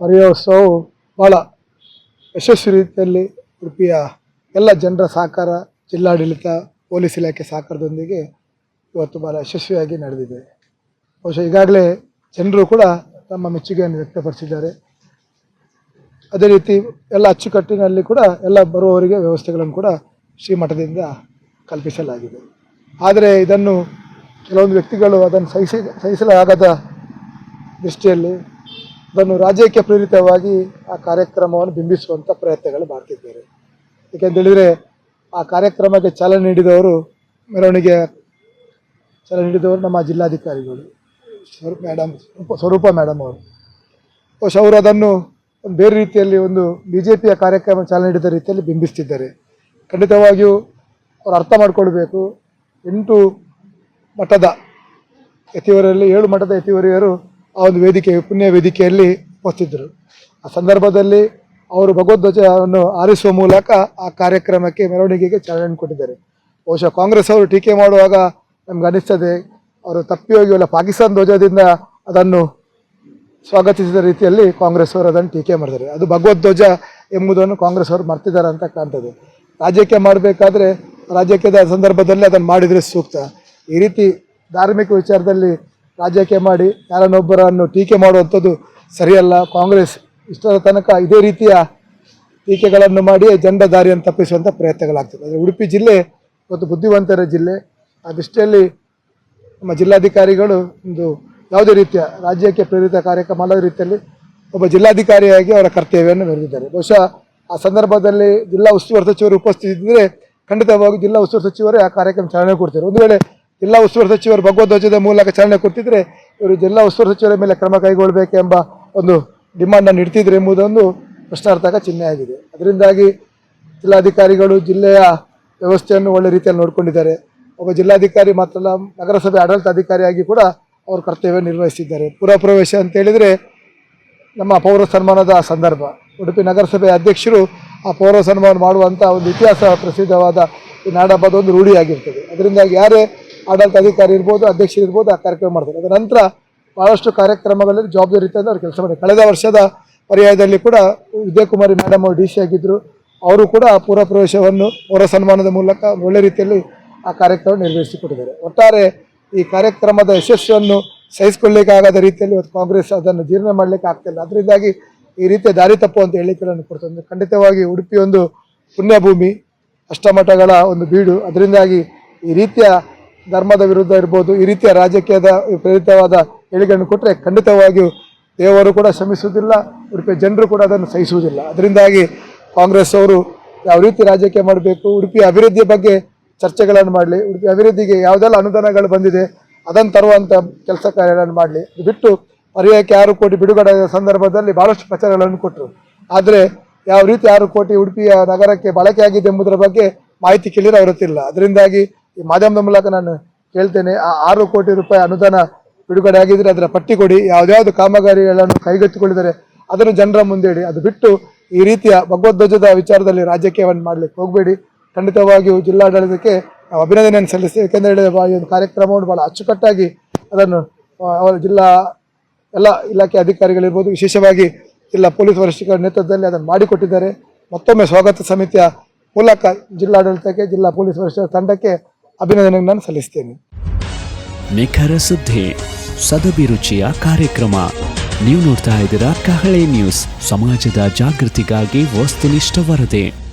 ಮರೆಯೋತ್ಸವವು ಭಾಳ ಯಶಸ್ವಿ ರೀತಿಯಲ್ಲಿ ಉಡುಪಿಯ ಎಲ್ಲ ಜನರ ಸಹಕಾರ, ಜಿಲ್ಲಾಡಳಿತ, ಪೊಲೀಸ್ ಇಲಾಖೆ ಸಹಕಾರದೊಂದಿಗೆ ಇವತ್ತು ಭಾಳ ಯಶಸ್ವಿಯಾಗಿ ನಡೆದಿದೆ. ಬಹುಶಃ ಈಗಾಗಲೇ ಜನರು ಕೂಡ ತಮ್ಮ ಮೆಚ್ಚುಗೆಯನ್ನು ವ್ಯಕ್ತಪಡಿಸಿದ್ದಾರೆ. ಅದೇ ರೀತಿ ಎಲ್ಲ ಅಚ್ಚುಕಟ್ಟಿನಲ್ಲಿ ಕೂಡ ಎಲ್ಲ ಬರುವವರಿಗೆ ವ್ಯವಸ್ಥೆಗಳನ್ನು ಕೂಡ ಶ್ರೀಮಠದಿಂದ ಕಲ್ಪಿಸಲಾಗಿದೆ. ಆದರೆ ಇದನ್ನು ಕೆಲವೊಂದು ವ್ಯಕ್ತಿಗಳು ಅದನ್ನು ಸಹಿಸಿ, ಸಹಿಸಲಾಗದ ದೃಷ್ಟಿಯಲ್ಲಿ ಅದನ್ನು ರಾಜ್ಯಕ್ಕೆ ಪ್ರೇರಿತವಾಗಿ ಆ ಕಾರ್ಯಕ್ರಮವನ್ನು ಬಿಂಬಿಸುವಂಥ ಪ್ರಯತ್ನಗಳು ಮಾಡ್ತಿದ್ದಾರೆ. ಏಕೆಂತೇಳಿದರೆ ಆ ಕಾರ್ಯಕ್ರಮಕ್ಕೆ ಚಾಲನೆ ನೀಡಿದವರು ಮೆರವಣಿಗೆ ಚಾಲನೆ ನೀಡಿದವರು ನಮ್ಮ ಜಿಲ್ಲಾಧಿಕಾರಿಗಳು. ಸ್ವರೂಪ್ ಮೇಡಮ್ ಸ್ವರೂಪ ಮೇಡಮ್ ಅವರು. ಬಹುಶಃ ಅವರು ಅದನ್ನು ಒಂದು ಬೇರೆ ರೀತಿಯಲ್ಲಿ ಒಂದು ಬಿ ಜೆ ಪಿಯ ಕಾರ್ಯಕ್ರಮ ಚಾಲನೆ ನೀಡಿದ ರೀತಿಯಲ್ಲಿ ಬಿಂಬಿಸ್ತಿದ್ದಾರೆ. ಖಂಡಿತವಾಗಿಯೂ ಅವರು ಅರ್ಥ ಮಾಡಿಕೊಳ್ಬೇಕು. ಎಂಟು ಮಠದ ಯತಿವರಲ್ಲಿ ಏಳು ಮಠದ ಯತಿವರಿಯರು ಆ ಒಂದು ವೇದಿಕೆ, ಪುಣ್ಯ ವೇದಿಕೆಯಲ್ಲಿ ಉಪಸ್ಥಿತರು ಆ ಸಂದರ್ಭದಲ್ಲಿ ಅವರು ಭಗವದ್ಧ್ವಜವನ್ನು ಆರಿಸುವ ಮೂಲಕ ಆ ಕಾರ್ಯಕ್ರಮಕ್ಕೆ, ಮೆರವಣಿಗೆಗೆ ಚಾಲನೆ ಕೊಟ್ಟಿದ್ದಾರೆ. ಬಹುಶಃ ಕಾಂಗ್ರೆಸ್ ಅವರು ಟೀಕೆ ಮಾಡುವಾಗ ನಮ್ಗೆ ಅನಿಸ್ತದೆ, ಅವರು ತಪ್ಪಿ ಹೋಗಿ ಅಲ್ಲ ಪಾಕಿಸ್ತಾನ ಧ್ವಜದಿಂದ ಅದನ್ನು ಸ್ವಾಗತಿಸಿದ ರೀತಿಯಲ್ಲಿ ಕಾಂಗ್ರೆಸ್ ಅವರು ಅದನ್ನು ಟೀಕೆ ಮಾಡಿದ್ದಾರೆ. ಅದು ಭಗವದ್ಧ್ವಜ ಎಂಬುದನ್ನು ಕಾಂಗ್ರೆಸ್ ಅವರು ಮರ್ತಿದ್ದಾರೆ ಅಂತ ಕಾಣ್ತದೆ. ರಾಜ್ಯಕ್ಕೆ ಮಾಡಬೇಕಾದ್ರೆ ರಾಜಕೀಯದ ಸಂದರ್ಭದಲ್ಲಿ ಅದನ್ನು ಮಾಡಿದರೆ ಸೂಕ್ತ. ಈ ರೀತಿ ಧಾರ್ಮಿಕ ವಿಚಾರದಲ್ಲಿ ರಾಜ್ಯಕ್ಕೆ ಮಾಡಿ ಯಾರನ್ನೊಬ್ಬರನ್ನು ಟೀಕೆ ಮಾಡುವಂಥದ್ದು ಸರಿಯಲ್ಲ. ಕಾಂಗ್ರೆಸ್ ಇಷ್ಟರ ತನಕ ಇದೇ ರೀತಿಯ ಟೀಕೆಗಳನ್ನು ಮಾಡಿ ಜಂಡ ದಾರಿಯನ್ನು ತಪ್ಪಿಸುವಂಥ ಪ್ರಯತ್ನಗಳಾಗ್ತದೆ. ಆದರೆ ಉಡುಪಿ ಜಿಲ್ಲೆ ಇವತ್ತು ಬುದ್ಧಿವಂತರ ಜಿಲ್ಲೆ ಆ ದೃಷ್ಟಿಯಲ್ಲಿ ನಮ್ಮ ಜಿಲ್ಲಾಧಿಕಾರಿಗಳು ಒಂದು ಯಾವುದೇ ರೀತಿಯ ರಾಜ್ಯಕ್ಕೆ ಪ್ರೇರಿತ ಕಾರ್ಯಕ್ರಮ ಅಲ್ಲದ ರೀತಿಯಲ್ಲಿ ಒಬ್ಬ ಜಿಲ್ಲಾಧಿಕಾರಿಯಾಗಿ ಅವರ ಕರ್ತವ್ಯವನ್ನು ಮೆರೆದಿದ್ದಾರೆ. ಬಹುಶಃ ಆ ಸಂದರ್ಭದಲ್ಲಿ ಜಿಲ್ಲಾ ಉಸ್ತುವಾರಿ ಸಚಿವರು ಉಪಸ್ಥಿತಿದ್ದರೆ ಖಂಡಿತವಾಗಿ ಜಿಲ್ಲಾ ಉಸ್ತುವಾರಿ ಸಚಿವರೇ ಆ ಕಾರ್ಯಕ್ರಮ ಚಾಲನೆ ಕೊಡ್ತಾರೆ. ಒಂದು ವೇಳೆ ಜಿಲ್ಲಾ ಉಸ್ತುವಾರಿ ಸಚಿವರು ಭಗವದ್ಧ್ವಜದ ಮೂಲಕ ಚಾಲನೆ ಕೊಡ್ತಿದ್ರೆ ಇವರು ಜಿಲ್ಲಾ ಉಸ್ತುವಾರಿ ಸಚಿವರ ಮೇಲೆ ಕ್ರಮ ಕೈಗೊಳ್ಳಬೇಕೆಂಬ ಒಂದು ಡಿಮಾಂಡನ್ನು ಇಡ್ತಿದ್ರು ಎಂಬುದೊಂದು ಪ್ರಶ್ನಾರ್ಥಕ ಚಿಹ್ನೆ ಆಗಿದೆ. ಅದರಿಂದಾಗಿ ಜಿಲ್ಲಾಧಿಕಾರಿಗಳು ಜಿಲ್ಲೆಯ ವ್ಯವಸ್ಥೆಯನ್ನು ಒಳ್ಳೆ ರೀತಿಯಲ್ಲಿ ನೋಡಿಕೊಂಡಿದ್ದಾರೆ. ಒಬ್ಬ ಜಿಲ್ಲಾಧಿಕಾರಿ ಮಾತ್ರ ಅಲ್ಲ, ನಗರಸಭೆ ಆಡಳಿತ ಅಧಿಕಾರಿಯಾಗಿ ಕೂಡ ಅವರು ಕರ್ತವ್ಯ ನಿರ್ವಹಿಸಿದ್ದಾರೆ. ಪುರಪ್ರವೇಶ ಅಂತ ಹೇಳಿದರೆ ನಮ್ಮ ಪೌರ ಸನ್ಮಾನದ ಸಂದರ್ಭ. ಉಡುಪಿ ನಗರಸಭೆ ಅಧ್ಯಕ್ಷರು ಆ ಪೌರ ಸನ್ಮಾನ ಮಾಡುವಂಥ ಒಂದು ಇತಿಹಾಸ ಪ್ರಸಿದ್ಧವಾದ ಈ ನಾಡಹಬ್ಬದ ಒಂದು ರೂಢಿಯಾಗಿರ್ತದೆ. ಅದರಿಂದಾಗಿ ಯಾರೇ ಆಡಳಿತ ಅಧಿಕಾರಿ ಇರ್ಬೋದು, ಅಧ್ಯಕ್ಷರು ಇರ್ಬೋದು, ಆ ಕಾರ್ಯಕ್ರಮ ಮಾಡ್ತಾರೆ. ಅದರ ನಂತರ ಭಾಳಷ್ಟು ಕಾರ್ಯಕ್ರಮಗಳಲ್ಲಿ ಜವಾಬ್ದಾರಿಯಿಂದ ಅವ್ರು ಕೆಲಸ ಮಾಡಿ ಕಳೆದ ವರ್ಷದ ಪರ್ಯಾಯದಲ್ಲಿ ಕೂಡ ವಿಜಯಕುಮಾರಿ ಮೇಡಮ್ ಅವರು ಡಿ ಸಿ ಆಗಿದ್ದರು ಅವರು ಕೂಡ ಆ ಪೂರ್ವ ಪ್ರವೇಶವನ್ನು ಪೌರ ಸನ್ಮಾನದ ಮೂಲಕ ಒಳ್ಳೆ ರೀತಿಯಲ್ಲಿ ಆ ಕಾರ್ಯಕ್ರಮ ನಿರ್ವಹಿಸಿಕೊಟ್ಟಿದ್ದಾರೆ ಒಟ್ಟಾರೆ ಈ ಕಾರ್ಯಕ್ರಮದ ಯಶಸ್ಸನ್ನು ಸಹಿಸಿಕೊಳ್ಳಿಕ್ಕಾಗದ ರೀತಿಯಲ್ಲಿ ಇವತ್ತು ಕಾಂಗ್ರೆಸ್ ಅದನ್ನು ಜೀರ್ಣ ಮಾಡಲಿಕ್ಕೆ ಆಗ್ತಿಲ್ಲ ಅದರಿಂದಾಗಿ ಈ ರೀತಿಯ ದಾರಿ ತಪ್ಪು ಅಂತ ಹೇಳಿಕೆಗಳನ್ನು ಕೊಡ್ತದೆ ಖಂಡಿತವಾಗಿ ಉಡುಪಿ ಒಂದು ಪುಣ್ಯಭೂಮಿ, ಅಷ್ಟಮಠಗಳ ಒಂದು ಬೀಡು. ಅದರಿಂದಾಗಿ ಈ ರೀತಿಯ ಧರ್ಮದ ವಿರುದ್ಧ ಇರ್ಬೋದು, ಈ ರೀತಿಯ ರಾಜಕೀಯದ ಪ್ರೇರಿತವಾದ ಹೇಳಿಕೆಯನ್ನು ಕೊಟ್ಟರೆ ಖಂಡಿತವಾಗಿಯೂ ದೇವರು ಕೂಡ ಶ್ರಮಿಸುವುದಿಲ್ಲ, ಉಡುಪಿಯ ಜನರು ಕೂಡ ಅದನ್ನು ಸಹಿಸುವುದಿಲ್ಲ. ಅದರಿಂದಾಗಿ ಕಾಂಗ್ರೆಸ್ ಅವರು ಯಾವ ರೀತಿ ರಾಜಕೀಯ ಮಾಡಬೇಕು, ಉಡುಪಿಯ ಅಭಿವೃದ್ಧಿಯ ಬಗ್ಗೆ ಚರ್ಚೆಗಳನ್ನು ಮಾಡಲಿ ಉಡುಪಿ ಅಭಿವೃದ್ಧಿಗೆ ಯಾವುದೆಲ್ಲ ಅನುದಾನಗಳು ಬಂದಿದೆ, ಅದನ್ನು ತರುವಂಥ ಕೆಲಸ ಕಾರ್ಯಗಳನ್ನು ಮಾಡಲಿ. ಬಿಟ್ಟು ಪರ್ಯಾಯಕ್ಕೆ ಆರು ಕೋಟಿ ಬಿಡುಗಡೆ ಸಂದರ್ಭದಲ್ಲಿ ಭಾಳಷ್ಟು ಪ್ರಚಾರಗಳನ್ನು ಕೊಟ್ಟರು. ಆದರೆ ಯಾವ ರೀತಿ ಆರು ಕೋಟಿ ಉಡುಪಿಯ ನಗರಕ್ಕೆ ಬಳಕೆಯಾಗಿದೆ ಎಂಬುದರ ಬಗ್ಗೆ ಮಾಹಿತಿ ಕೇಳಿರೋ ಅವರತ್ತಿಲ್ಲ ಅದರಿಂದಾಗಿ ಈ ಮಾಧ್ಯಮದ ಮೂಲಕ ನಾನು ಕೇಳ್ತೇನೆ ಆ ಆರು ಕೋಟಿ ರೂಪಾಯಿ ಅನುದಾನ ಬಿಡುಗಡೆ ಆಗಿದ್ರೆ ಅದರ ಪಟ್ಟಿ ಕೊಡಿ ಯಾವ್ದಾವ್ದು ಕಾಮಗಾರಿಗಳನ್ನು ಕೈಗೆತ್ತಿಕೊಂಡಿದ್ದಾರೆ ಅದನ್ನು ಜನರ ಮುಂದೆ ಇಡಿ. ಅದು ಬಿಟ್ಟು ಈ ರೀತಿಯ ಭಗವದ್ಧ್ವಜದ ವಿಚಾರದಲ್ಲಿ ರಾಜಕೀಯವನ್ನು ಮಾಡಲಿಕ್ಕೆ ಹೋಗಬೇಡಿ. ಖಂಡಿತವಾಗಿಯೂ ಜಿಲ್ಲಾಡಳಿತಕ್ಕೆ ನಾವು ಅಭಿನಂದನೆಯನ್ನು ಸಲ್ಲಿಸ್ತೇವೆ. ಏಕೆಂದರೆ ಹೇಳಿದ ಈ ಒಂದು ಕಾರ್ಯಕ್ರಮವನ್ನು ಭಾಳ ಅಚ್ಚುಕಟ್ಟಾಗಿ ಅದನ್ನು ಅವರ ಜಿಲ್ಲಾ ಎಲ್ಲ ಇಲಾಖೆ ಅಧಿಕಾರಿಗಳಿರ್ಬೋದು, ವಿಶೇಷವಾಗಿ ಜಿಲ್ಲಾ ಪೊಲೀಸ್ ವರಿಷ್ಠರ ನೇತೃತ್ವದಲ್ಲಿ ಅದನ್ನು ಮಾಡಿಕೊಟ್ಟಿದ್ದಾರೆ. ಮತ್ತೊಮ್ಮೆ ಸ್ವಾಗತ ಸಮಿತಿಯ ಮೂಲಕ ಜಿಲ್ಲಾಡಳಿತಕ್ಕೆ, ಜಿಲ್ಲಾ ಪೊಲೀಸ್ ವರಿಷ್ಠರ ತಂಡಕ್ಕೆ ಅಭಿನಂದನೆಯನ್ನು ನಾನು ಸಲ್ಲಿಸ್ತೇನೆ. ನಿಖರ ಸುದ್ದಿ ಸದಭಿರುಚಿಯ ಕಾರ್ಯಕ್ರಮ. ನೀವು ನೋಡ್ತಾ ಇದ್ದೀರಾ ಕಹಳೆ ನ್ಯೂಸ್. ಸಮಾಜದ ಜಾಗೃತಿಗಾಗಿ ವಸ್ತುನಿಷ್ಠ ವರದಿ.